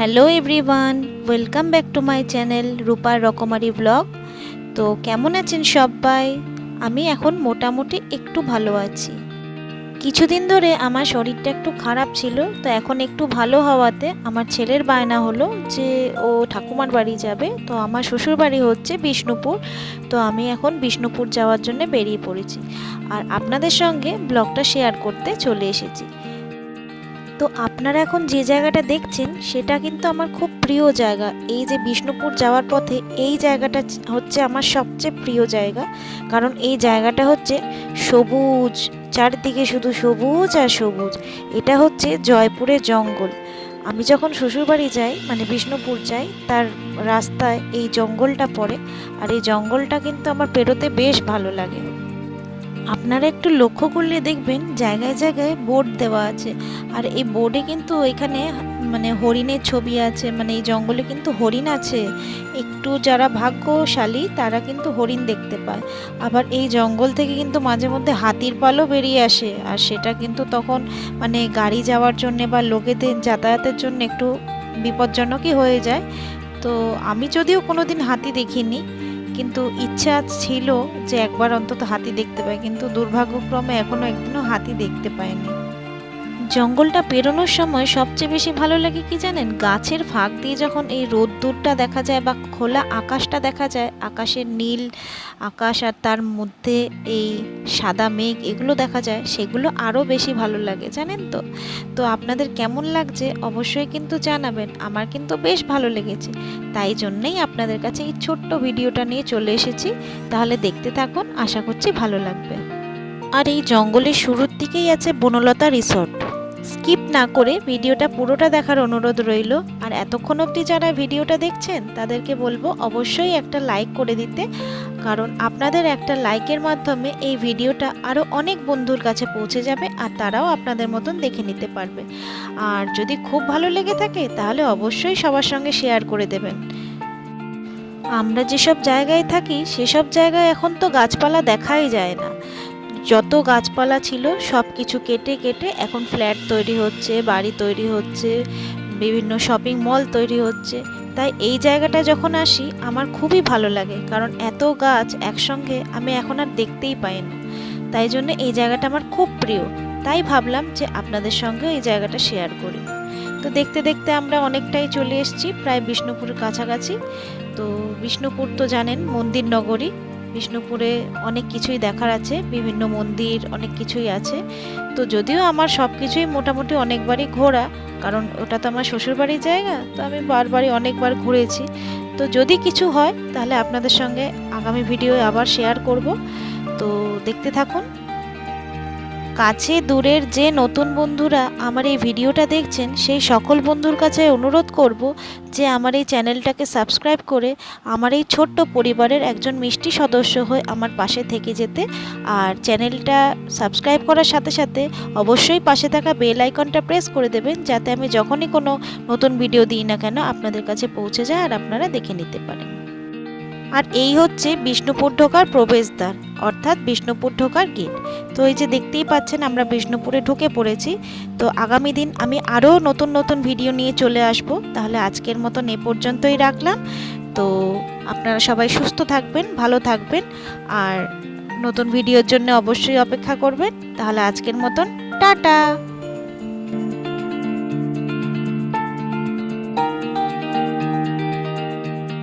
Hello everyone welcome back to my channel রূপার রকমারি blog তো কেমন আছেন সবাই? আমি এখন মোটামুটি একটু ভালো আছি। কিছুদিন ধরে আমার শরীরটা একটু খারাপ ছিল, তো এখন একটু ভালো হওয়াতে আমার ছেলের বায়না হলো যে ও ঠাকুমার বাড়ি যাবে। তো আমার শ্বশুর বাড়ি হচ্ছে বিষ্ণুপুর, তো আমি এখন বিষ্ণুপুর যাওয়ার জন্য বেরিয়ে পড়েছি। আর আপনাদের সঙ্গে ব্লগটা শেয়ার করতে চলে এসেছি। তো আপনারা এখন যে জায়গাটা দেখছেন, সেটা কিন্তু আমার খুব প্রিয় জায়গা। এই যে বিষ্ণুপুর যাওয়ার পথে, এই জায়গাটা হচ্ছে আমার সবচেয়ে প্রিয় জায়গা। কারণ এই জায়গাটা হচ্ছে সবুজ, চারদিকে শুধু সবুজ আর সবুজ। এটা হচ্ছে জয়পুরের জঙ্গল। আমি যখন শ্বশুরবাড়ি যাই মানে বিষ্ণুপুর যাই, তার রাস্তায় এই জঙ্গলটা পড়ে। আর এই জঙ্গলটা কিন্তু আমার পেরোতে বেশ ভালো লাগে। আপনারা একটু লক্ষ্য করলে দেখবেন জায়গায় জায়গায় বোর্ড দেওয়া আছে। আর এই বোর্ডে কিন্তু এখানে মানে হরিণের ছবি আছে মানে এই জঙ্গলে কিন্তু হরিণ আছে। একটু যারা ভাগ্যশালী তারা কিন্তু হরিণ দেখতে পায়। আবার এই জঙ্গল থেকে কিন্তু মাঝে মধ্যে হাতির পালও বেরিয়ে আসে। আর সেটা কিন্তু তখন মানে গাড়ি যাওয়ার জন্য বা লোকেদের যাতায়াতের জন্য একটু বিপজ্জনকই হয়ে যায়। তো আমি যদিও কোনোদিন হাতি দেখিনি কিন্তু ইচ্ছা ছিল যে একবার অন্তত হাতি দেখতে পাই, কিন্তু দুর্ভাগ্যক্রমে এখনও একদিনও হাতি দেখতে পাইনি। জঙ্গলটা পেরোনোর সময় সবচেয়ে বেশি ভালো লাগে কি জানেন? গাছের ফাঁক দিয়ে যখন এই রোদ্দুরটা দেখা যায় বা খোলা আকাশটা দেখা যায়, আকাশের নীল আকাশ আর তার মধ্যে এই সাদা মেঘ এগুলো দেখা যায়, সেগুলো আরও বেশি ভালো লাগে, জানেন তো? তো আপনাদের কেমন লাগছে অবশ্যই কিন্তু জানাবেন, আমার কিন্তু বেশ ভালো লেগেছে। তাই জন্যেই আপনাদের কাছে এই ছোট্ট ভিডিওটা নিয়ে চলে এসেছি, তাহলে দেখতে থাকুন, আশা করছি ভালো লাগবে। আর এই জঙ্গলের শুরুর দিকেই আছে বনলতা রিসর্ট। স্কিপ না করে ভিডিওটা পুরোটা দেখার অনুরোধ রইল। আর এতক্ষণ অবধি যারা ভিডিওটা দেখছেন, তাদেরকে বলব অবশ্যই একটা লাইক করে দিতে। কারণ আপনাদের একটা লাইকের মাধ্যমে এই ভিডিওটা আরও অনেক বন্ধুর কাছে পৌঁছে যাবে আর তারাও আপনাদের মতন দেখে নিতে পারবে। আর যদি খুব ভালো লেগে থাকে, তাহলে অবশ্যই সবার সঙ্গে শেয়ার করে দেবেন। আমরা যেসব জায়গায় থাকি, সেসব জায়গায় এখন তো গাছপালা দেখাই যায় না। যত গাছপালা ছিল সব কিছু কেটে কেটে এখন ফ্ল্যাট তৈরি হচ্ছে, বাড়ি তৈরি হচ্ছে, বিভিন্ন শপিং মল তৈরি হচ্ছে। তাই এই জায়গাটা যখন আসি, আমার খুবই ভালো লাগে। কারণ এত গাছ একসঙ্গে আমি এখন আর দেখতেই পাই না। তাই জন্য এই জায়গাটা আমার খুব প্রিয়। তাই ভাবলাম যে আপনাদের সঙ্গে এই জায়গাটা শেয়ার করি। তো দেখতে দেখতে আমরা অনেকটাই চলে এসেছি, প্রায় বিষ্ণুপুরের কাছাকাছি। তো বিষ্ণুপুর তো জানেন, মন্দির নগরী। বিষ্ণুপুরে অনেক কিছুই দেখার আছে, বিভিন্ন মন্দির, অনেক কিছুই আছে। তো যদিও আমার সব কিছুই মোটামুটি অনেকবারই ঘোরা, কারণ ওটা তো আমার শ্বশুরবাড়ির জায়গা, তো আমি বারবারই অনেকবার ঘুরেছি। তো যদি কিছু হয়, তাহলে আপনাদের সঙ্গে আগামী ভিডিও আবার শেয়ার করব। তো দেখতে থাকুন। কাছে দূরের যে নতুন বন্ধুরা আমার এই ভিডিওটা দেখছেন, সেই সকল বন্ধুর কাছে অনুরোধ করব যে আমার এই চ্যানেলটাকে সাবস্ক্রাইব করে আমার এই ছোট্ট পরিবারের একজন মিষ্টি সদস্য হয়ে আমার পাশে থেকে যেতে। আর চ্যানেলটা সাবস্ক্রাইব করার সাথে সাথে অবশ্যই পাশে থাকা বেল আইকনটা প্রেস করে দেবেন, যাতে আমি যখনই কোনো নতুন ভিডিও দিই না কেন আপনাদের কাছে পৌঁছে যায় আর আপনারা দেখে নিতে পারেন। আর এই হচ্ছে বিষ্ণুপুর ঢোকার প্রবেশদ্বার, অর্থাৎ বিষ্ণুপুর ঢোকার গেট। তো এই যে দেখতেই পাচ্ছেন, আমরা বিষ্ণুপুরে ঢুকে পড়েছি। তো আগামী দিন আমি আরও নতুন নতুন ভিডিও নিয়ে চলে আসব। তাহলে আজকের মতন এ পর্যন্তই রাখলাম। তো আপনারা সবাই সুস্থ থাকবেন, ভালো থাকবেন। আর নতুন ভিডিওর জন্য অবশ্যই অপেক্ষা করবেন। তাহলে আজকের মতন, টাটা!